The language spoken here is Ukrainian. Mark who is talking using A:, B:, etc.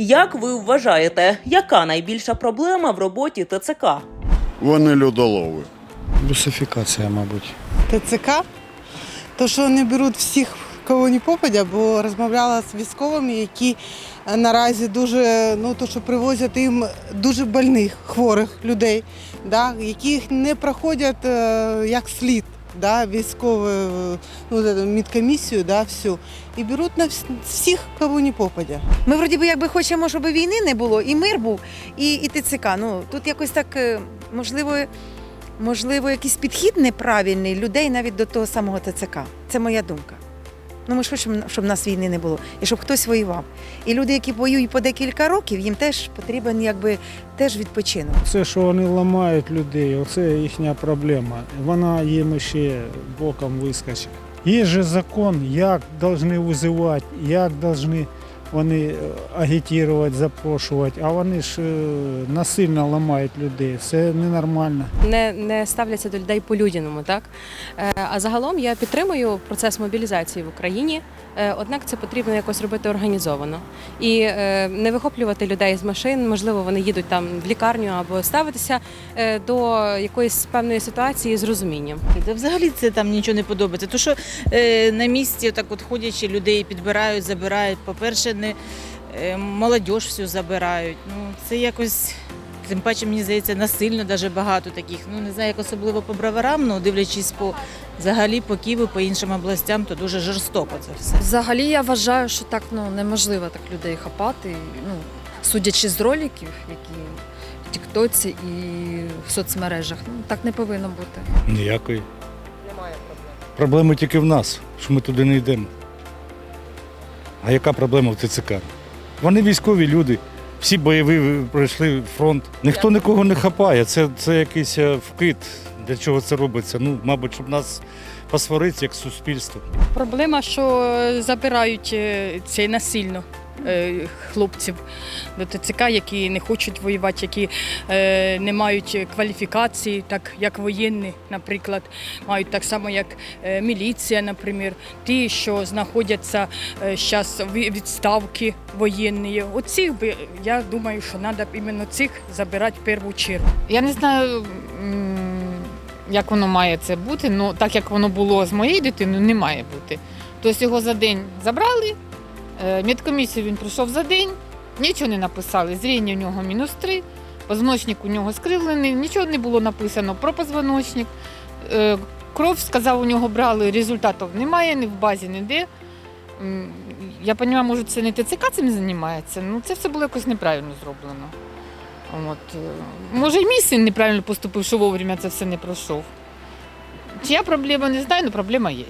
A: Як ви вважаєте, яка найбільша проблема в роботі ТЦК?
B: Вони людолови.
C: Русифікація, мабуть.
D: ТЦК, то що вони беруть всіх, кого не попадя, бо розмовляла з військовими, які е, наразі дуже, ну то що привозять їм дуже больних, хворих людей, да, яких не проходять е, як слід. Да, військову ну, медкомісію, да, всю, і беруть на вс- всіх, кого не попадя.
E: Ми вроді би якби хочемо, щоб війни не було, і мир був, і, і ТЦК. Ну тут якось так е, можливо, можливо, якийсь підхід неправильний людей навіть до того самого ТЦК. Це моя думка. Ну ми ж хочемо, щоб нас війни не було, і щоб хтось воював. І люди, які воюють по декілька років, їм теж потрібен якби теж відпочинок.
C: Це, що вони ламають людей, оце їхня проблема. Вона їм ще боком вискочить. Є же закон, як повинні визивати, як повинні вони е, агітувати, запрошувати, а вони ж е, насильно ламають людей. Це ненормально.
F: не, не ставляться до людей по-людяному, так Е, а загалом я підтримую процес мобілізації в Україні. Однак це потрібно якось робити організовано і не вихоплювати людей з машин. Можливо, вони їдуть там в лікарню або ставитися до якоїсь певної ситуації з розумінням.
G: Та взагалі це там нічого не подобається. То що е, на місці так от ходячи, людей підбирають, забирають. По-перше, не молодь всю забирають. Ну це якось. Тим паче, мені здається, насильно дуже багато таких. Ну не знаю, як особливо по броварам, ну дивлячись по взагалі по Києву, по іншим областям, то дуже жорстоко це все.
H: Взагалі я вважаю, що так ну неможливо так людей хапати. Ну, судячи з роликів, які в Тіктоці і в соцмережах, ну так не повинно бути.
I: Ніякої. Немає проблем. Проблеми тільки в нас, що ми туди не йдемо. А яка проблема в ТЦК? Вони військові люди, всі бойові пройшли фронт. Ніхто нікого не хапає. Це, це якийсь е, вкид. Для чого це робиться? Ну, мабуть, щоб нас посварити як суспільство.
J: Проблема, що забирають е, це насильно е, хлопців до ТЦК, які не хочуть воювати, які е, не мають кваліфікації, так як воєнні, наприклад, мають так само, як е, міліція, наприклад, ті, що знаходяться зараз відставки воєнні. Оцих би я думаю, що треба іменно цих забирати в першу чергу.
K: Я не знаю, як воно має це бути, але так як воно було з моєю дитиною, не має бути. Тобто його за день забрали, е, медкомісію він пройшов за день, нічого не написали. Зріння у нього мінус 3, позвоночник у нього скривлений, нічого не було написано про позвоночник. Е, Кров, сказав, у нього брали, результатів немає, ні в базі, ніде. Я розумію, може, це не ТЦК цим займається, ну це все було якось неправильно зроблено. От. е, Може, і мій син неправильно поступив, що вовремя це все не пройшов. Чия проблема, не знаю, але проблема є.